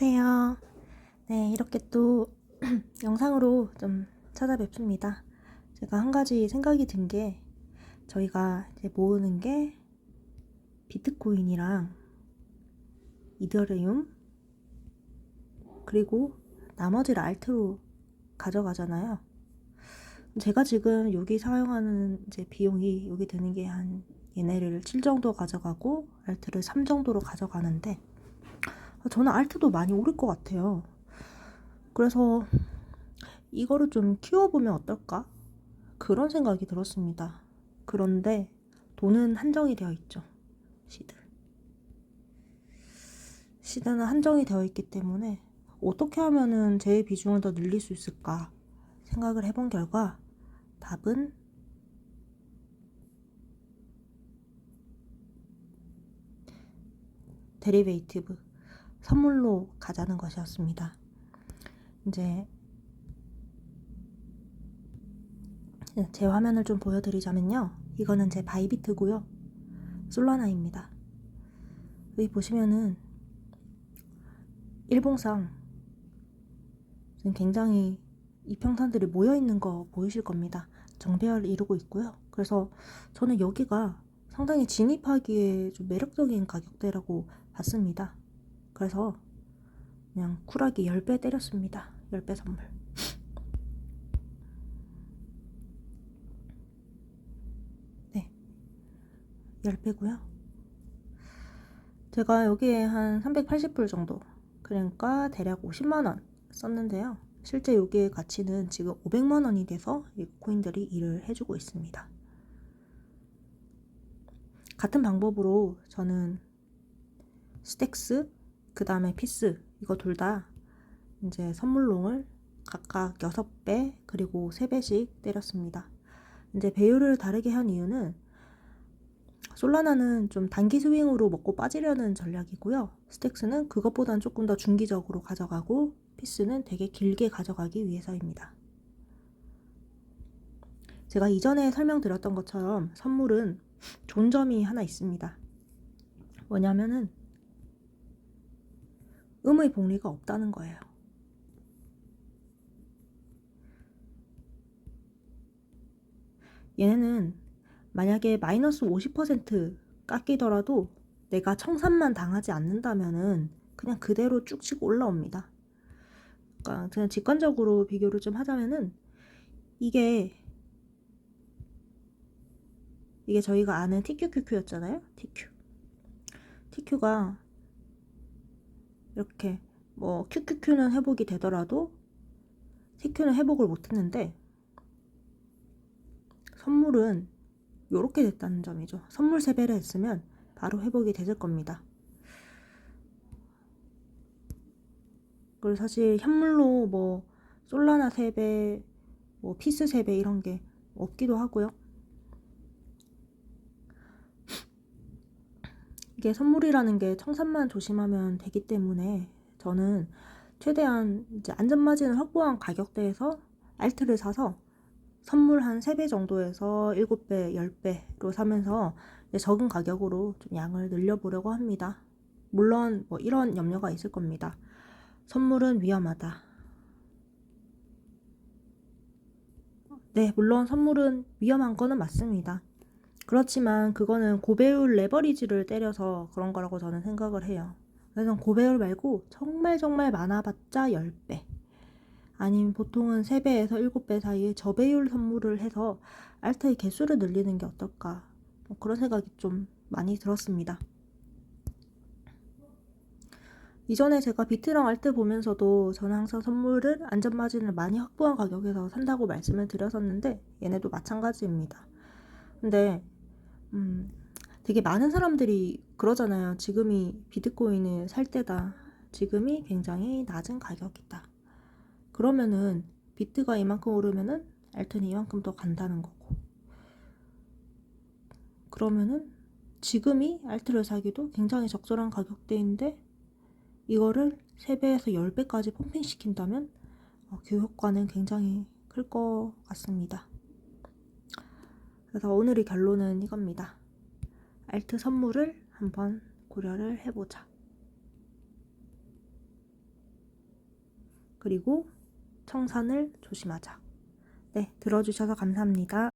안녕하세요. 네, 이렇게 또 영상으로 좀 찾아뵙습니다. 제가 한 가지 생각이 든 게 저희가 이제 모으는 게 비트코인이랑 이더리움 그리고 나머지를 알트로 가져가잖아요. 제가 지금 여기 사용하는 이제 비용이 여기 드는 게 한 얘네를 7 정도 가져가고 알트를 3 정도로 가져가는데 저는 알트도 많이 오를 것 같아요. 그래서 이거를 좀 키워보면 어떨까? 그런 생각이 들었습니다. 그런데 돈은 한정이 되어 있죠. 시드. 시드는 한정이 되어 있기 때문에 어떻게 하면은 제 비중을 더 늘릴 수 있을까 생각을 해본 결과 답은 데리베이티브 선물로 가자는 것이었습니다. 이제 제 화면을 좀 보여드리자면요. 이거는 제 바이비트고요. 솔라나입니다. 여기 보시면은 일봉상 굉장히 이평선들이 모여 있는 거 보이실 겁니다. 정배열을 이루고 있고요. 그래서 저는 여기가 상당히 진입하기에 좀 매력적인 가격대라고 봤습니다. 그래서 그냥 쿨하게 10배 때렸습니다. 10배 선물. 네. 10배고요. 제가 여기에 한 380불 정도 그러니까 대략 50만원 썼는데요. 실제 여기의 가치는 지금 500만원이 돼서 이 코인들이 일을 해주고 있습니다. 같은 방법으로 저는 스택스 그 다음에 피스 이거 둘 다 이제 선물롱을 각각 6배 그리고 3배씩 때렸습니다. 이제 배율을 다르게 한 이유는 솔라나는 좀 단기 스윙으로 먹고 빠지려는 전략이고요. 스택스는 그것보단 조금 더 중기적으로 가져가고 피스는 되게 길게 가져가기 위해서입니다. 제가 이전에 설명드렸던 것처럼 선물은 좋은 점이 하나 있습니다. 뭐냐면은 음의 복리가 없다는 거예요. 얘네는 만약에 마이너스 50% 깎이더라도 내가 청산만 당하지 않는다면은 그냥 그대로 쭉 치고 올라옵니다. 그러니까 그냥 직관적으로 비교를 좀 하자면은 이게 이게 저희가 아는 TQQQ였잖아요. TQ. TQ가 이렇게 뭐 QQQ는 회복이 되더라도 TQ는 회복을 못했는데 선물은 이렇게 됐다는 점이죠. 선물 3배를 했으면 바로 회복이 됐을 겁니다. 그리고 사실 현물로 뭐 솔라나 3배, 뭐 피스 3배 이런 게 없기도 하고요. 이게 선물이라는 게 청산만 조심하면 되기 때문에 저는 최대한 이제 안전마진을 확보한 가격대에서 알트를 사서 선물 한 3배 정도에서 7배, 10배로 사면서 적은 가격으로 좀 양을 늘려보려고 합니다. 물론 뭐 이런 염려가 있을 겁니다. 선물은 위험하다. 네, 물론 선물은 위험한 거는 맞습니다. 그렇지만 그거는 고배율 레버리지를 때려서 그런 거라고 저는 생각을 해요. 그래서 고배율 말고 정말 정말 많아봤자 10배. 아니면 보통은 3배에서 7배 사이에 저배율 선물을 해서 알트의 개수를 늘리는 게 어떨까. 뭐 그런 생각이 좀 많이 들었습니다. 이전에 제가 비트랑 알트 보면서도 저는 항상 선물을 안전마진을 많이 확보한 가격에서 산다고 말씀을 드렸었는데 얘네도 마찬가지입니다. 근데 음, 되게 많은 사람들이 그러잖아요. 지금이 비트코인을 살 때다. 지금이 굉장히 낮은 가격이다. 그러면은 비트가 이만큼 오르면은 알트는 이만큼 더 간다는 거고. 그러면은 지금이 알트를 사기도 굉장히 적절한 가격대인데 이거를 3배에서 10배까지 펌핑시킨다면 어, 그 효과는 굉장히 클 것 같습니다. 그래서 오늘의 결론은 이겁니다. 알트 선물을 한번 고려를 해보자. 그리고 청산을 조심하자. 네, 들어주셔서 감사합니다.